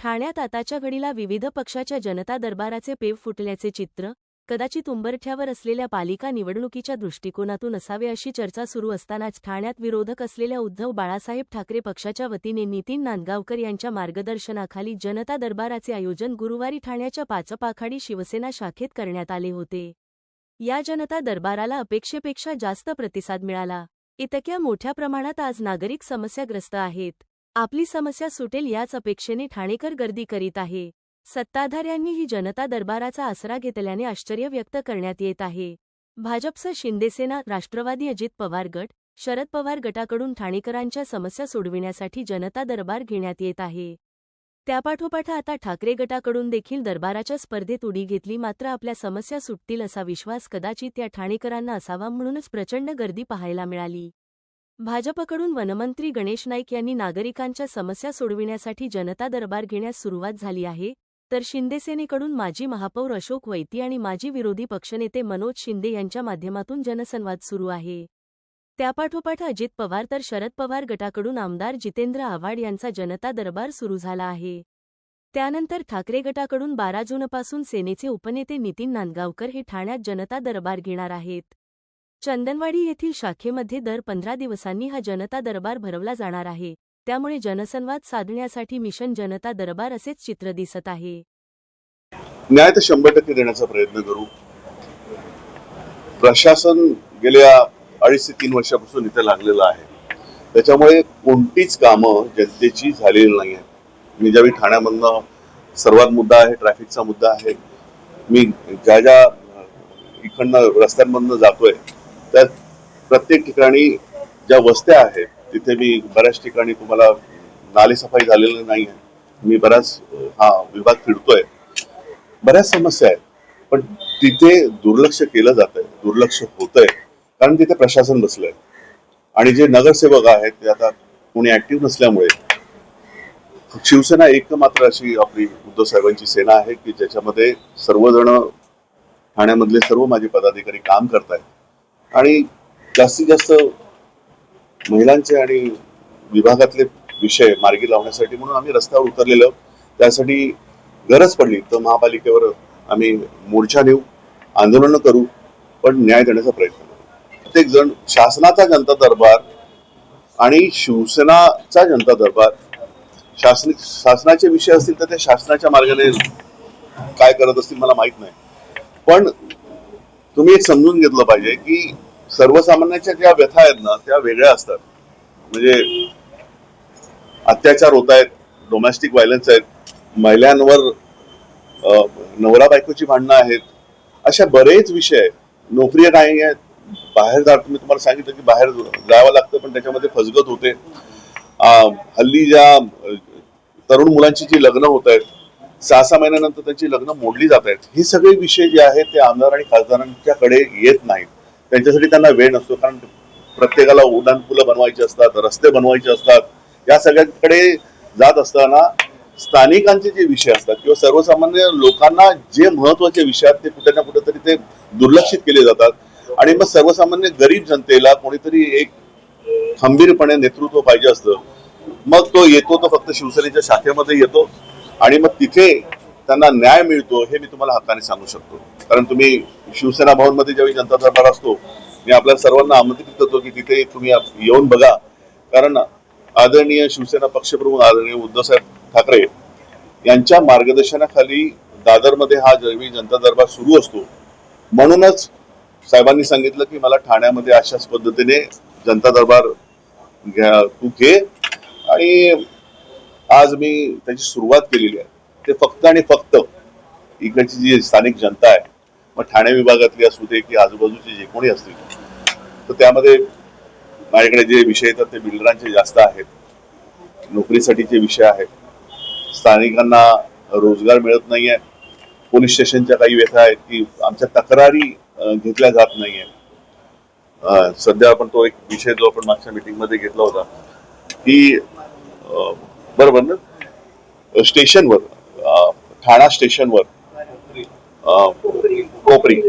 ठाण्यात आताच्या घडीला विविध पक्षाच्या जनता दरबाराचे पेव फुटल्याचे चित्र कदाचित उंबरठ्यावर असलेल्या पालिका निवडणुकीच्या दृष्टिकोनातून असावे अशी चर्चा सुरू असतानाच ठाण्यात विरोधक असलेल्या उद्धव बाळासाहेब ठाकरे पक्षाच्या वतीने नितीन नांदगावकर यांच्या मार्गदर्शनाखाली जनता दरबाराचे आयोजन गुरुवारी ठाण्याच्या पाचपाखाडी शिवसेना शाखेत करण्यात आले होते. या जनता दरबाराला अपेक्षेपेक्षा जास्त प्रतिसाद मिळाला. इतक्या मोठ्या प्रमाणात आज नागरिक समस्याग्रस्त आहेत. आपली समस्या सुटेल याच अपेक्षेने ठाणेकर गर्दी करीत आहे. सत्ताधाऱ्यांनी ही जनता दरबाराचा आसरा घेतल्याने आश्चर्य व्यक्त करण्यात येत आहे. भाजपचं शिंदेसेना राष्ट्रवादी अजित पवार गट शरद पवार गटाकडून ठाणेकरांच्या समस्या सोडविण्यासाठी जनता दरबार घेण्यात येत आहे. त्यापाठोपाठ आता ठाकरे गटाकडून देखील दरबाराच्या स्पर्धेत उडी घेतली मात्र आपल्या समस्या सुटतील असा विश्वास कदाचित या ठाणेकरांना असावा म्हणूनच प्रचंड गर्दी पाहायला मिळाली. भाजपकडून वनमंत्री गणेश नाईक यांनी नागरिकांच्या समस्या सोडविण्यासाठी जनता दरबार घेण्यास सुरुवात झाली आहे तर शिंदेसेनेकडून माजी महापौर अशोक वैती आणि माजी विरोधी पक्षनेते मनोज शिंदे यांच्या माध्यमातून जनसंवाद सुरू आहे. त्यापाठोपाठ अजित पवार तर शरद पवार गटाकडून आमदार जितेंद्र आव्हाड यांचा जनता दरबार सुरू झाला आहे. त्यानंतर ठाकरे गटाकडून बारा जूनपासून सेनेचे उपनेते नितीन नांदगावकर हे ठाण्यात जनता दरबार घेणार आहेत. चंदनवाडी येथील शाखेमध्ये दर पंधरा दिवसांनी हा जनता दरबार भरवला जाणार आहे. त्यामुळे जनसंवाद साधण्यासाठी मिशन जनता दरबार असेच चित्र दिसत आहे. न्याय तर शंभर टक्के देण्याचा प्रयत्न करू. प्रशासन गेल्या अडीच ते तीन वर्षापासून इथे लागलेलं आहे. त्याच्यामुळे कोणतीच कामं जनतेची झालेली नाही आहेत. मी ज्यावेळी ठाण्यामधनं सर्वात मुद्दा आहे ट्रॅफिकचा मुद्दा आहे मी ज्या ज्या इकडनं रस्त्यांमधनं जातोय त्यात प्रत्येक ठिकाणी ज्या वस्त्या आहेत तिथे मी बऱ्याच ठिकाणी तुम्हाला नालेसफाई झालेली नाही आहे. मी बराच हा विभाग फिरतोय. बऱ्याच समस्या आहेत. पण तिथे दुर्लक्ष केलं जात आहे दुर्लक्ष होतंय कारण तिथे प्रशासन बसलंय. आणि जे नगरसेवक आहेत ते आता कोणी ऍक्टिव्ह नसल्यामुळे. शिवसेना एकमात्र अशी आपली उद्धव साहेबांची सेना आहे की ज्याच्यामध्ये सर्वजण ठाण्यामधले सर्व माझे पदाधिकारी काम करतायत. आणि जास्तीत जास्त महिलांचे आणि विभागातले विषय मार्गी लावण्यासाठी म्हणून आम्ही रस्त्यावर उतरलेलो. त्यासाठी गरज पडली. तर महापालिकेवर आम्ही मोर्चा नेऊ आंदोलन करू पण न्याय देण्याचा प्रयत्न करू. प्रत्येक जण शासनाचा जनता दरबार आणि शिवसेनाचा जनता दरबार. शासन शासनाचे विषय असतील तर ते शासनाच्या मार्गाने काय करत असतील मला माहीत नाही. पण तुम्ही एक समजून घेतलं पाहिजे की सर्वसामान्याच्या ज्या व्यथा आहेत ना त्या वेगळ्या असतात. म्हणजे अत्याचार होत आहेत डोमेस्टिक व्हायलन्स आहेत महिलांवर नवरा बायकोची भांडणं आहेत अशा बरेच विषय आहेत. नोकरी नाही आहेत. बाहेर जा तुम्ही तुम्हाला सांगितलं की बाहेर जावं लागतं पण त्याच्यामध्ये फसगत होते. हल्ली ज्या तरुण मुलांची जी लग्न होत आहेत सहा सहा महिन्यानंतर त्यांची लग्न मोडली जात आहेत. हे सगळे विषय जे आहेत ते आमदार आणि खासदारांच्याकडे येत नाहीत. त्यांच्यासाठी त्यांना वेळ नसतो कारण प्रत्येकाला उड्डाणपुलं बनवायची असतात रस्ते बनवायचे असतात. या सगळ्यांकडे जात असताना स्थानिकांचे जे विषय असतात किंवा सर्वसामान्य लोकांना जे महत्त्वाचे विषय आहेत ते कुठे ना कुठेतरी ते दुर्लक्षित केले जातात. आणि मग सर्वसामान्य गरीब जनतेला कोणीतरी एक खंबीरपणे नेतृत्व पाहिजे असतं. मग तो येतो तो फक्त शिवसेनेच्या शाखेमध्ये येतो. आणि मग तिथे त्यांना न्याय मिळतो हे मी तुम्हाला हक्काने सांगू शकतो. कारण तुम्ही शिवसेना भवनमध्ये ज्यावेळी जनता दरबार असतो मी आपल्या सर्वांना आमंत्रित करतो की तिथे तुम्ही येऊन बघा. कारण आदरणीय शिवसेना पक्षप्रमुख आदरणीय उद्धवसाहेब ठाकरे यांच्या मार्गदर्शनाखाली दादरमध्ये हा ज्यावेळी जनता दरबार सुरू असतो म्हणूनच साहेबांनी सांगितलं की मला ठाण्यामध्ये अशाच पद्धतीने जनता दरबार घ्या तू घे. आणि आज मी त्याची सुरुवात केलेली आहे. ते फक्त आणि फक्त इकडची जी स्थानिक जनता आहे मग ठाणे विभागातली असू दे की आजूबाजूचे जे कोणी असतील तर त्यामध्ये माझ्याकडे जे विषय येतात ते बिल्डरांचे जास्त आहेत. नोकरीसाठीचे विषय आहेत. स्थानिकांना रोजगार मिळत नाहीये. पोलीस स्टेशनच्या काही व्यथा आहेत की आमच्या तक्रारी घेतल्या जात नाही आहे सध्या आपण तो एक विषय जो आपण मागच्या मीटिंगमध्ये घेतला होता की बरोबर ना? स्टेशनवर ठाणा स्टेशनवर कोपरी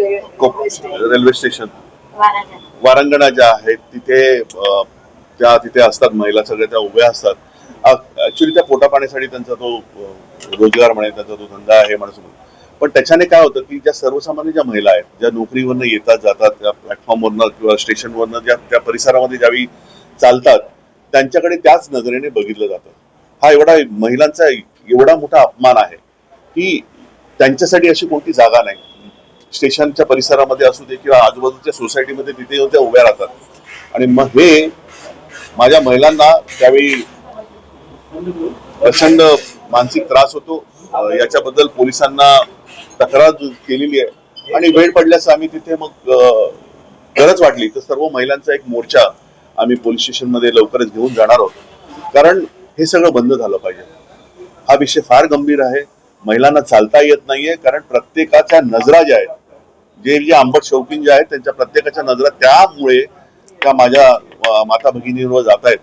रेल्वे स्टेशन. वारंगणा ज्या आहेत तिथे त्या तिथे असतात महिला सगळ्या त्या उभ्या असतात. ऍक्च्युली त्या पोटापाण्यासाठी त्यांचा तो रोजगार म्हणे त्यांचा तो धंदा आहे माणसं पण त्याच्याने काय होतं की ज्या सर्वसामान्य ज्या महिला आहेत ज्या नोकरीवरनं येतात जातात त्या प्लॅटफॉर्मवरनं किंवा स्टेशनवरनं ज्या त्या परिसरामध्ये ज्यावेळी चालतात त्यांच्याकडे त्याच नजरेने बघितलं जातं. हा एवढा महिलांचा एवढा मोठा अपमान आहे की त्यांच्यासाठी अशी कोणती जागा नाही. स्टेशनच्या परिसरामध्ये असू दे किंवा आजूबाजूच्या सोसायटीमध्ये तिथे येऊन त्या उभ्या राहतात. आणि मग हे माझ्या महिलांना त्यावेळी प्रचंड मानसिक त्रास होतो. याच्याबद्दल पोलिसांना तक्रार केलेली आहे. आणि वेळ पडल्याचं आम्ही तिथे मग गरज वाटली. तर सर्व महिलांचा एक मोर्चा आम्ही पोलीस स्टेशनमध्ये लवकरच घेऊन जाणार आहोत. कारण हे सगळं बंद झालं पाहिजे. हा विषय फार गंभीर आहे. महिलांना चालता येत नाहीये कारण प्रत्येकाच्या नजरा ज्या आहेत जे जे आंबट शौकीन जे आहेत त्यांच्या प्रत्येकाच्या नजरा त्यामुळे त्या माझ्या माता भगिनींवर जात आहेत.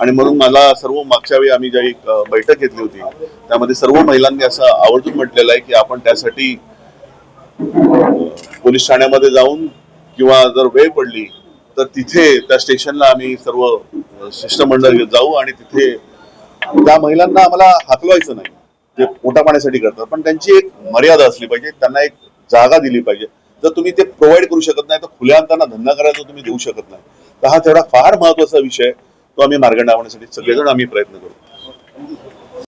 आणि म्हणून मला सर्व मागच्या वेळी आम्ही ज्या एक बैठक घेतली होती त्यामध्ये सर्व महिलांनी असं आवर्जून म्हटलेलं आहे की आपण त्यासाठी पोलीस ठाण्यामध्ये जाऊन किंवा जर वेळ पडली तर तिथे त्या स्टेशनला आम्ही सर्व शिष्टमंडळ जाऊ आणि तिथे त्या महिलांना आम्हाला हाकलवायचं नाही जे पोटा पाण्यासाठी करतात पण त्यांची एक मर्यादा असली पाहिजे त्यांना एक जागा दिली पाहिजे. जर तुम्ही ते प्रोव्हाइड करू शकत नाही तर खुल्या त्यांना धंदा करायचा तुम्ही देऊ शकत नाही तर हा तेवढा फार महत्त्वाचा विषय तो आम्ही मार्ग लावण्यासाठी सगळेजण आम्ही प्रयत्न करू.